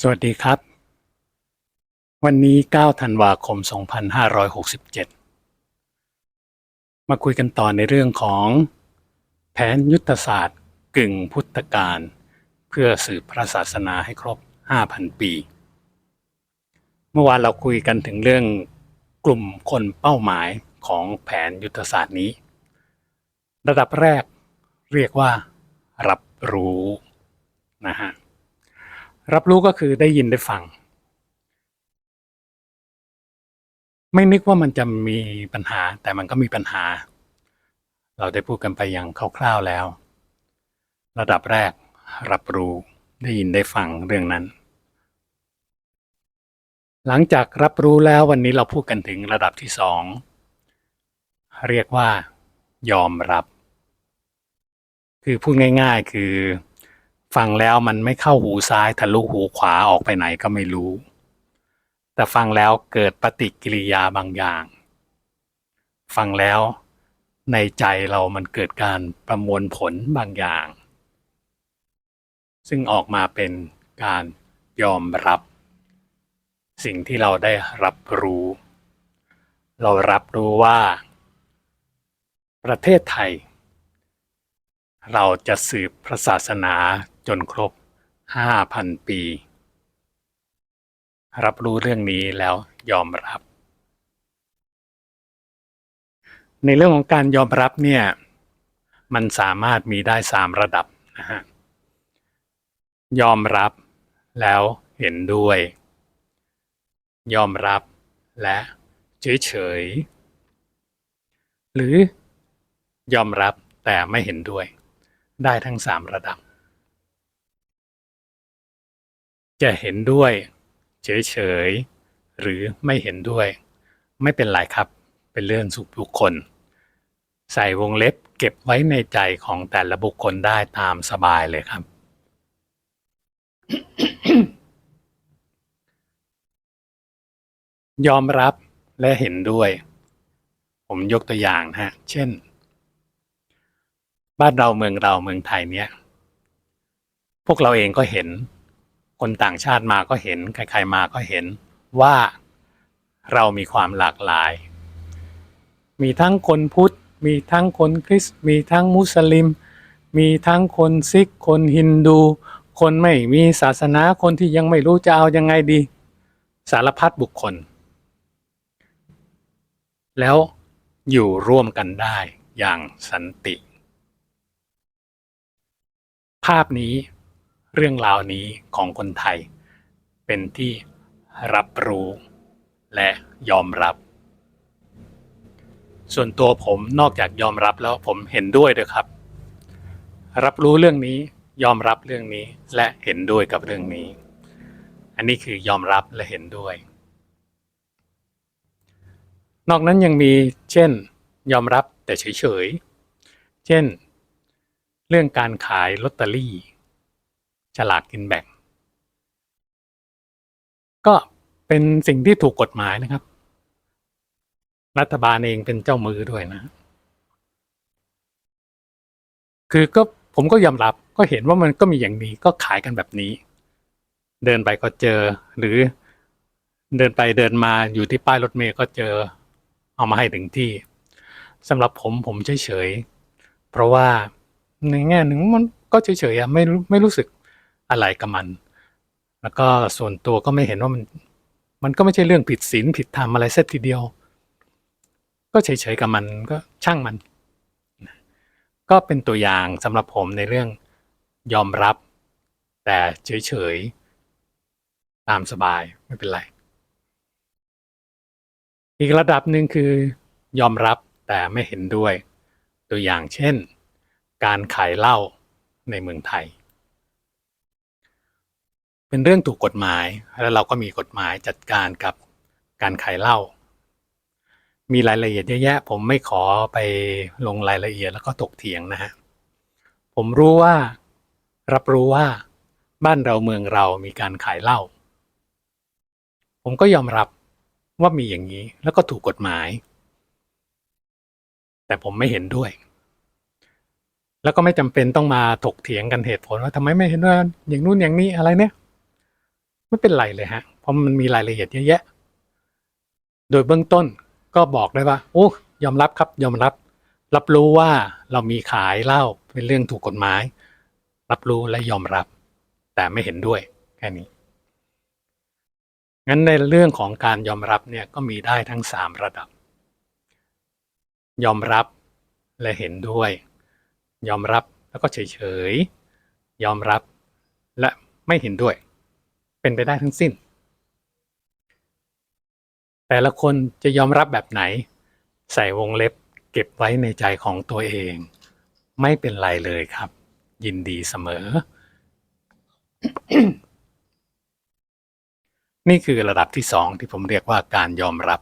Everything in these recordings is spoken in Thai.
สวัสดีครับ วันนี้ 9 ธันวาคม 2567 มาคุยกันต่อในเรื่องของแผนยุทธศาสตร์กึ่งพุทธกาลเพื่อสืบพระศาสนาให้ครบ 5,000 ปี เมื่อวานเราคุยกันถึงเรื่องกลุ่มคนเป้าหมายของแผนยุทธศาสตร์นี้ ระดับแรกเรียกว่า รับรู้นะฮะ รับรู้ก็คือได้ยินได้ฟัง ไม่นึกว่ามันจะมีปัญหา แต่มันก็มีปัญหา เราได้พูดกันไปอย่างคร่าวๆแล้ว ระดับแรกรับรู้ได้ยินได้ฟังเรื่องนั้น หลังจากรับรู้แล้ววันนี้เราพูดกันถึงระดับที่สองเรียกว่ายอมรับ คือพูดง่าย ๆ คือ ฟังแล้วมันไม่เข้าหูซ้ายทะลุหูขวาออกไปไหนก็ไม่รู้ แต่ฟังแล้วเกิดปฏิกิริยาบางอย่าง ฟังแล้วในใจเรามันเกิดการประมวลผลบางอย่าง ซึ่งออกมาเป็นการยอมรับ สิ่งที่เราได้รับรู้ เรารับรู้ว่า ประเทศไทย เราจะสืบพระศาสนา จนครบ 5,000 ปี รับรู้เรื่องนี้แล้วยอมรับ ในเรื่องของการยอมรับเนี่ย มันสามารถมีได้3ระดับนะฮะยอมรับแล้วเห็นด้วย ยอมรับและเฉยเฉยๆหรือยอมรับแต่ไม่เห็นด้วย ได้ทั้งสามระดับ จะเห็นด้วย เฉยๆ หรือไม่เห็นด้วย ไม่เป็นไรครับ เป็นเรื่องสุขบุคคล ใส่วงเล็บเก็บไว้ในใจของแต่ละบุคคลได้ตามสบายเลยครับ ยอมรับและเห็นด้วย ผมยกตัวอย่างฮะ เช่น บ้านเราเมืองเราเมืองไทยเนี่ยพวกเราเองก็เห็น คนต่างชาติมาก็เห็น ใครๆมาก็เห็นว่าเรามีความหลากหลาย มีทั้งคนพุทธ มีทั้งคนคริสต์มีทั้งมุสลิม มีทั้งคนซิก คนฮินดู คนไม่มีศาสนาคนที่ยังไม่รู้จะเอายังไงดี สารพัดบุคคล แล้วอยู่ร่วมกันได้อย่างสันติ ภาพนี้ เรื่องราวนี้ของคนไทย เป็นที่รับรู้และยอมรับ ส่วนตัวผมนอกจากยอมรับแล้วผมเห็นด้วยด้วยครับ รับรู้เรื่องนี้ยอมรับเรื่องนี้และเห็นด้วยกับเรื่องนี้ อันนี้คือยอมรับและเห็นด้วย นอกนั้นยังมีเช่น ยอมรับแต่เฉยๆ เช่น เรื่องการขายลอตเตอรี่ ฉลากกินแบ่ง ก็เป็นสิ่งที่ถูกกฎหมายนะครับ รัฐบาลเองเป็นเจ้ามือด้วยนะ คือก็ผมก็ยอมรับก็เห็นว่ามันก็มีอย่างนี้ก็ขายกันแบบนี้ เดินไปก็เจอหรือเดินไปเดินมาอยู่ที่ป้ายรถเมล์ก็เจอเอามาให้ถึงที่สำหรับผมผมเฉยๆเพราะว่าในแง่หนึ่งมันก็เฉยๆไม่ไม่รู้สึก อะไรกับมัน แล้วก็ส่วนตัวก็ไม่เห็นว่ามัน มันก็ไม่ใช่เรื่องผิดศีลผิดธรรมอะไรเส้ทีเดียว ก็เฉยๆกับมันก็ช่างมัน ก็เป็นตัวอย่างสำหรับผมในเรื่องยอมรับ แต่เฉยๆตามสบายไม่เป็นไร อีกระดับหนึ่งคือยอมรับแต่ไม่เห็นด้วย ตัวอย่างเช่น การขายเหล้าในเมืองไทย เป็นเรื่องถูกกฎหมาย แล้วเราก็มีกฎหมายจัดการกับการขายเหล้ามีรายละเอียดเยอะแยะ ผมไม่ขอไปลงรายละเอียดแล้วก็ตกเถียงนะฮะผมรู้ว่า รับรู้ว่า บ้านเราเมืองเรามีการขายเหล้าผมก็ยอมรับว่ามีอย่างนี้แล้วก็ถูกกฎหมาย แต่ผมไม่เห็นด้วย แล้วก็ไม่จำเป็นต้องมาถกเถียงกันเหตุผลว่าทำไมไม่เห็นว่าอย่างนู้นอย่างนี้อะไรเนี่ย ไม่เป็นไรเลยฮะ เพราะมันมีรายละเอียดเยอะแยะ โดยเบื้องต้นก็บอกได้ว่า โอ้ยอมรับครับ ยอมรับ รับรู้ว่าเรามีขายเหล้าเป็นเรื่องถูกกฎหมาย รับรู้และยอมรับ แต่ไม่เห็นด้วยแค่นี้ งั้นในเรื่องของการยอมรับเนี่ยก็มีได้ทั้งสามระดับ ยอมรับและเห็นด้วย ยอมรับแล้วก็เฉยๆยอมรับและไม่เห็นด้วย เป็นไปได้ทั้งสิ้น แต่ละคนจะยอมรับแบบไหน ใส่วงเล็บเก็บไว้ในใจของตัวเอง ไม่เป็นไรเลยครับ ยินดีเสมอ นี่คือระดับที่สองที่ผมเรียกว่าการยอมรับ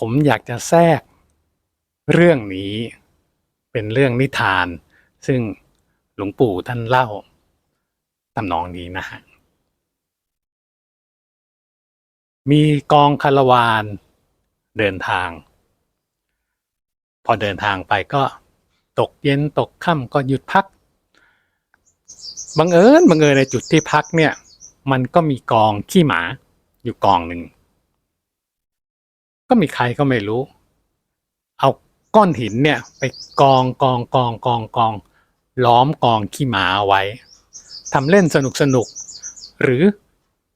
ผมอยากจะแทรกเรื่องนี้เป็นเรื่องนิทาน ซึ่ง หลวงปู่ท่านเล่าตำนองนี้นะฮะ มีกองคารวานเดินทาง พอเดินทางไปก็ตกเย็นตกค่ำก็หยุดพัก บังเอิญบังเอิญในจุดที่พักเนี่ย มันก็มีกองขี้หมาอยู่กองหนึ่ง ก็มีใครก็ไม่รู้ เอาก้อนหินเนี่ย ไปกองกองกองกองกอง ล้อมกองขี้หมาไว้ทำเล่นสนุกสนุก หรือ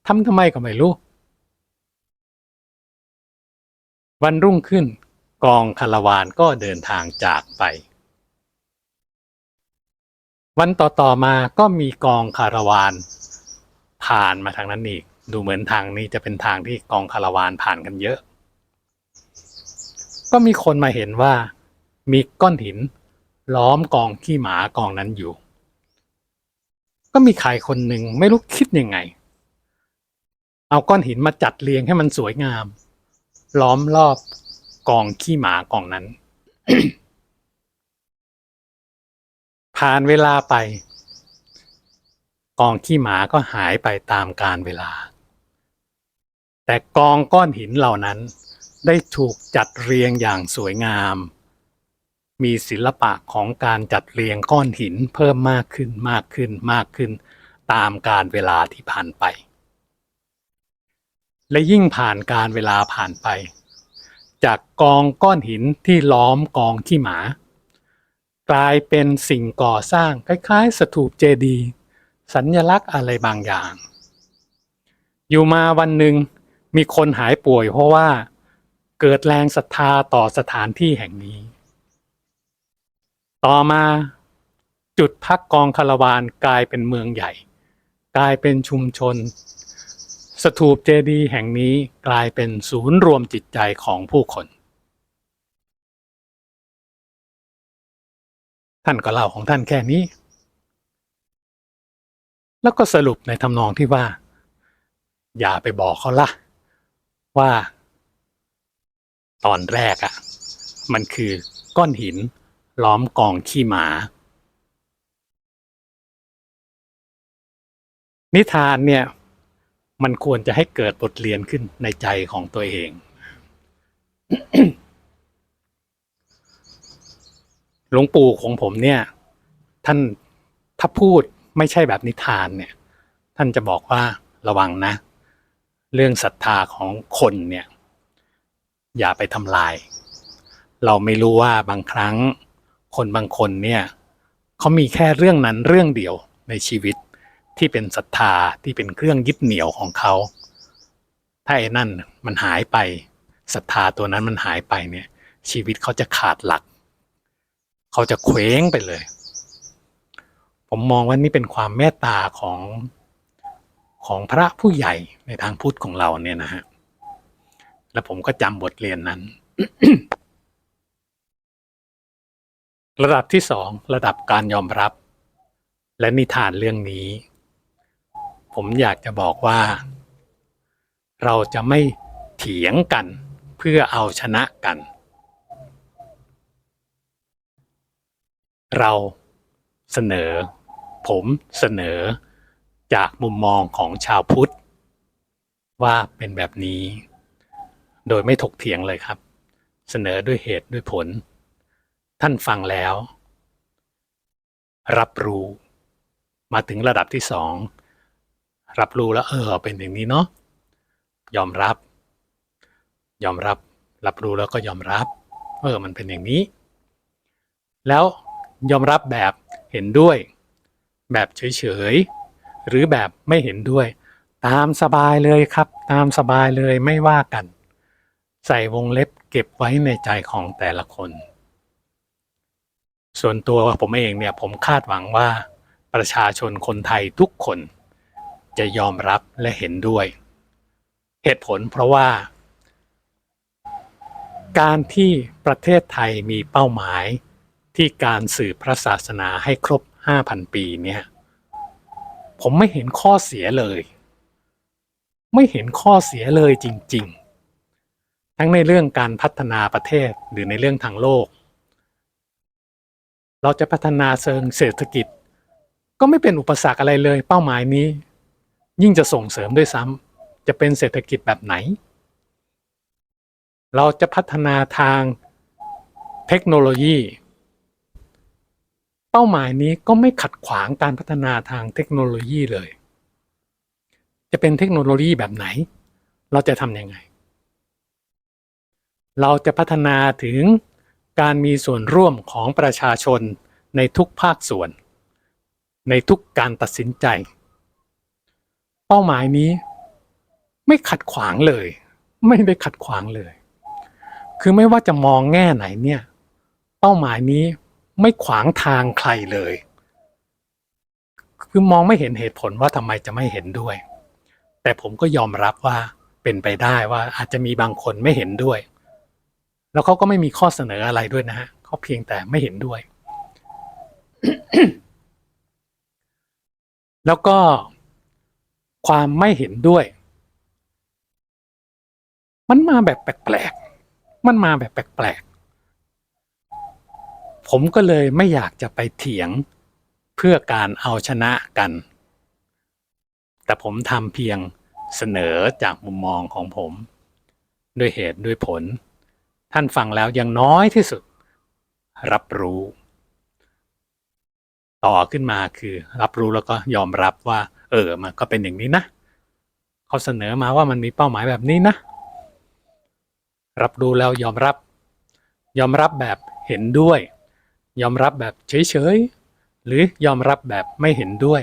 ทำทำไมก็ไม่รู้ วันรุ่งขึ้น กองคาราวานก็เดินทางจากไป วันต่อๆมาก็มีกองคาราวาน ผ่านมาทางนั้นอีก ดูเหมือนทางนี้จะเป็นทางที่กองคาราวานผ่านกันเยอะ ก็มีคนมาเห็นว่ามีก้อนหิน ล้อมกองขี้หมากองนั้นอยู่ ก็มีใครคนหนึ่งไม่รู้คิดยังไง เอาก้อนหินมาจัดเรียงให้มันสวยงาม ล้อมรอบกองขี้หมากองนั้น ผ่านเวลาไป กองขี้หมาก็หายไปตามกาลเวลา แต่กองก้อนหินเหล่านั้นได้ถูกจัดเรียงอย่างสวยงาม มีศิลปะของการจัดเรียงก้อนหินเพิ่มมากขึ้นมากขึ้นมากขึ้น ตามกาลเวลาที่ผ่านไป และยิ่งผ่านการเวลาผ่านไป จากกองก้อนหินที่ล้อมกองขี้หมา กลายเป็นสิ่งก่อสร้างคล้ายๆ สถูปเจดีย์สัญญลักษณ์อะไรบางอย่าง อยู่มาวันหนึ่งมีคนหายป่วยเพราะว่าเกิดแรงศรัทธาต่อสถานที่แห่งนี้ ต่อมาจุดพักกองคาราวานกลายเป็นเมืองใหญ่ กลายเป็นชุมชน สถูปเจดีย์แห่งนี้กลายเป็นศูนย์รวมจิตใจของผู้คน ท่านก็เล่าของท่านแค่นี้ แล้วก็สรุปในทำนองที่ว่า อย่าไปบอกเขาละว่า ตอนแรกอะ่ะ มันคือก้อนหิน ล้อมกองขี้หมา นิทานเนี่ยมันควรจะให้เกิดบทเรียนขึ้นในใจของตัวเอง หลวงปู่ของผมเนี่ย ท่านถ้าพูดไม่ใช่แบบนิทานเนี่ย ท่านจะบอกว่าระวังนะ เรื่องศรัทธาของคนเนี่ย อย่าไปทำลาย เราไม่รู้ว่าบางครั้ง คนบางคนเนี่ยเขามีแค่เรื่องนั้นเรื่องเดียวในชีวิตที่เป็นศรัทธาที่เป็นเครื่องยึดเหนี่ยวของเขา ถ้าไอ้นั่นมันหายไปศรัทธาตัวนั้นมันหายไปเนี่ยชีวิตเขาจะขาดหลัก เขาจะเคว้งไปเลย ผมมองว่านี่เป็นความเมตตาของของพระผู้ใหญ่ในทางพุทธของเราเนี่ยนะฮะ แล้วผมก็จำบทเรียนนั้น ระดับที่สองระดับการยอมรับ และนิทานเรื่องนี้ ผมอยากจะบอกว่า เราจะไม่เถียงกันเพื่อเอาชนะกัน เราเสนอ ผมเสนอจากมุมมองของชาวพุทธ ว่าเป็นแบบนี้ โดยไม่ถกเถียงเลยครับ เสนอด้วยเหตุด้วยผล ท่านฟังแล้ว รับรู้มาถึงระดับที่สองรับรู้แล้วเออเป็นอย่างนี้เนาะยอมรับ ยอมรับ รับรู้แล้วก็ยอมรับเออมันเป็นอย่างนี้ แล้วยอมรับแบบเห็นด้วย แบบเฉยๆหรือแบบไม่เห็นด้วย ตามสบายเลยครับ ตามสบายเลยไม่ว่ากัน ใส่วงเล็บเก็บไว้ในใจของแต่ละคน ส่วนตัวผมเองเนี่ยผมคาดหวังว่าประชาชนคนไทยทุกคนจะยอมรับและเห็นด้วย เหตุผลเพราะว่า การที่ประเทศไทยมีเป้าหมายที่การสืบพระศาสนาให้ครบ 5,000 ปีเนี่ยผมไม่เห็นข้อเสียเลย ไม่เห็นข้อเสียเลยจริง ๆ ทั้งในเรื่องการพัฒนาประเทศหรือในเรื่องทางโลก เราจะพัฒนาเชิงเศรษฐกิจ ก็ไม่เป็นอุปสรรคอะไรเลย เป้าหมายนี้ ยิ่งจะส่งเสริมด้วยซ้ำจะเป็นเศรษฐกิจแบบไหน เราจะพัฒนาทางเทคโนโลยี เป้าหมายนี้ก็ไม่ขัดขวางการพัฒนาทางเทคโนโลยีเลย จะเป็นเทคโนโลยีแบบไหน เราจะทำยังไง เราจะพัฒนาถึง การมีส่วนร่วมของประชาชนในทุกภาคส่วน ในทุกการตัดสินใจ เป้าหมายนี้ไม่ขัดขวางเลย ไม่ได้ขัดขวางเลย คือไม่ว่าจะมองแง่ไหนเนี่ย เป้าหมายนี้ไม่ขวางทางใครเลย คือมองไม่เห็นเหตุผลว่าทำไมจะไม่เห็นด้วย แต่ผมก็ยอมรับว่าเป็นไปได้ว่าอาจจะมีบางคนไม่เห็นด้วย แล้วเขาก็ไม่มีข้อเสนออะไรด้วยนะฮะเขาเพียงแต่ไม่เห็นด้วย แล้วก็ความไม่เห็นด้วย มันมาแบบแปลกๆ มันมาแบบแปลกๆ ผมก็เลยไม่อยากจะไปเถียงเพื่อการเอาชนะกัน แต่ผมทำเพียงเสนอจากมุมมองของผม ด้วยเหตุด้วยผล ท่านฟังแล้วยังน้อยที่สุด รับรู้ ต่อขึ้นมาคือ รับรู้แล้วก็ยอมรับว่า เออมันก็เป็นอย่างนี้นะเขาเสนอมาว่ามันมีเป้าหมายแบบนี้นะ รับรู้แล้วยอมรับ ยอมรับแบบเห็นด้วย ยอมรับแบบเฉยๆหรือยอมรับแบบไม่เห็นด้วย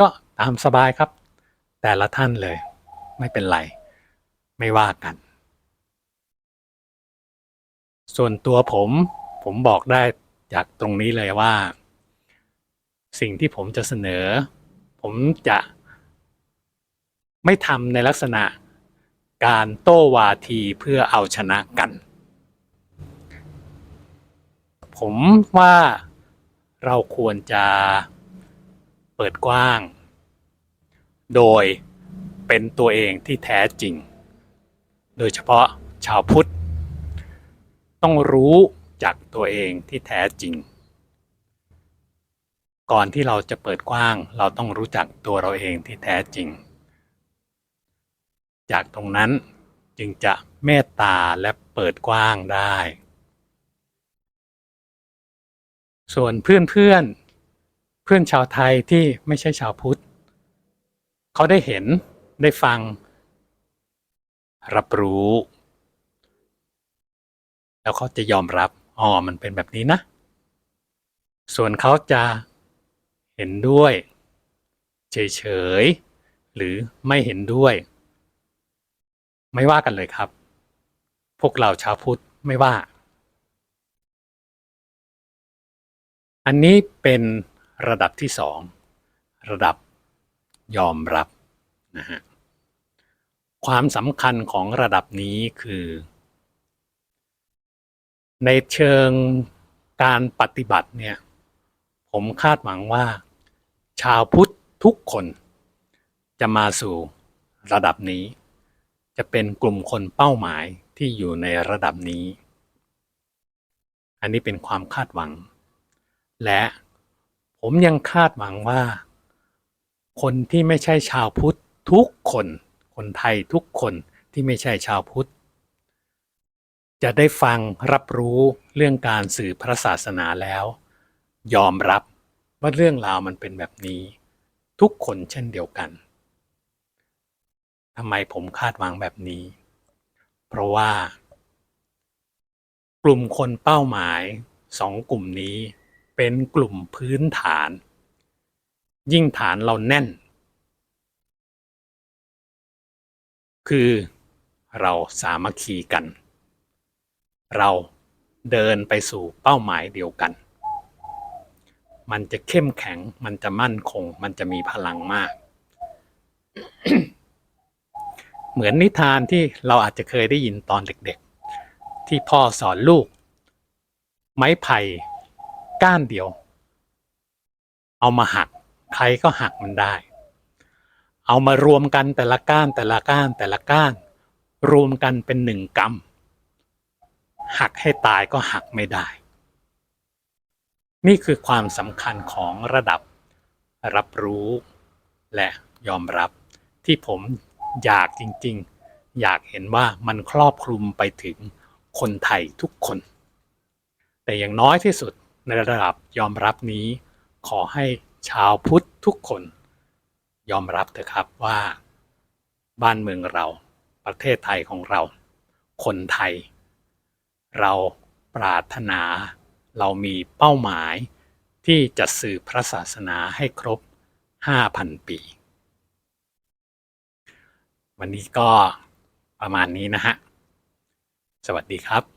ก็ตามสบายครับ แต่ละท่านเลย ไม่เป็นไร ไม่ว่ากัน ส่วนตัวผมผมบอกได้จากตรงนี้เลยว่า สิ่งที่ผมจะเสนอ ผมจะไม่ทำในลักษณะการโต้วาทีเพื่อเอาชนะกัน ผมว่าเราควรจะเปิดกว้าง โดยเป็นตัวเองที่แท้จริง โดยเฉพาะชาวพุทธ ต้องรู้จากตัวเองที่แท้จริง ก่อนที่เราจะเปิดกว้าง เราต้องรู้จักตัวเราเองที่แท้จริง จากตรงนั้นจึงจะเมตตาและเปิดกว้างได้ ส่วนเพื่อนเพื่อนเพื่อนชาวไทยที่ไม่ใช่ชาวพุทธ เขาได้เห็นได้ฟัง รับรู้ แล้วเขาจะยอมรับอ๋อมันเป็นแบบนี้นะ ส่วนเขาจะเห็นด้วย เฉยๆหรือไม่เห็นด้วย ไม่ว่ากันเลยครับ พวกเราชาวพุทธไม่ว่า อันนี้เป็นระดับที่สองระดับยอมรับนะฮะความสำคัญของระดับนี้คือ ในเชิงการปฏิบัติเนี่ย ผมคาดหวังว่า ชาวพุทธทุกคนจะมาสู่ระดับนี้ จะเป็นกลุ่มคนเป้าหมายที่อยู่ในระดับนี้ อันนี้เป็นความคาดหวัง และผมยังคาดหวังว่า คนที่ไม่ใช่ชาวพุทธทุกคน คนไทยทุกคนที่ไม่ใช่ชาวพุทธ จะได้ฟังรับรู้เรื่องการสื่อพระศาสนาแล้ว ยอมรับว่าเรื่องราวมันเป็นแบบนี้ ทุกคนเช่นเดียวกันทำไมผมคาดหวังแบบนี้ เพราะว่า กลุ่มคนเป้าหมายสองกลุ่มนี้เป็นกลุ่มพื้นฐาน ยิ่งฐานเราแน่น คือเราสามัคคีกัน เราเดินไปสู่เป้าหมายเดียวกัน มันจะเข้มแข็ง มันจะมั่นคง มันจะมีพลังมาก เหมือนนิทานที่เราอาจจะเคยได้ยินตอนเด็กๆ ที่พ่อสอนลูก ไม้ไผ่ก้านเดียว เอามาหัก ใครก็หักมันได้ เอามารวมกันแต่ละก้านแต่ละก้านแต่ละก้าน รวมกันเป็นหนึ่งกำ หักให้ตายก็หักไม่ได้ นี่คือความสำคัญของระดับรับรู้และยอมรับที่ผมอยากจริงๆ อยากเห็นว่ามันครอบคลุมไปถึงคนไทยทุกคน แต่อย่างน้อยที่สุดในระดับยอมรับนี้ ขอให้ชาวพุทธทุกคน ยอมรับเถอะครับว่า บ้านเมืองเราประเทศไทยของเรา คนไทย เราปรารถนา เรามีเป้าหมายที่จะสื่อพระศาสนาให้ครบ 5,000 ปี วันนี้ก็ประมาณนี้นะฮะ สวัสดีครับ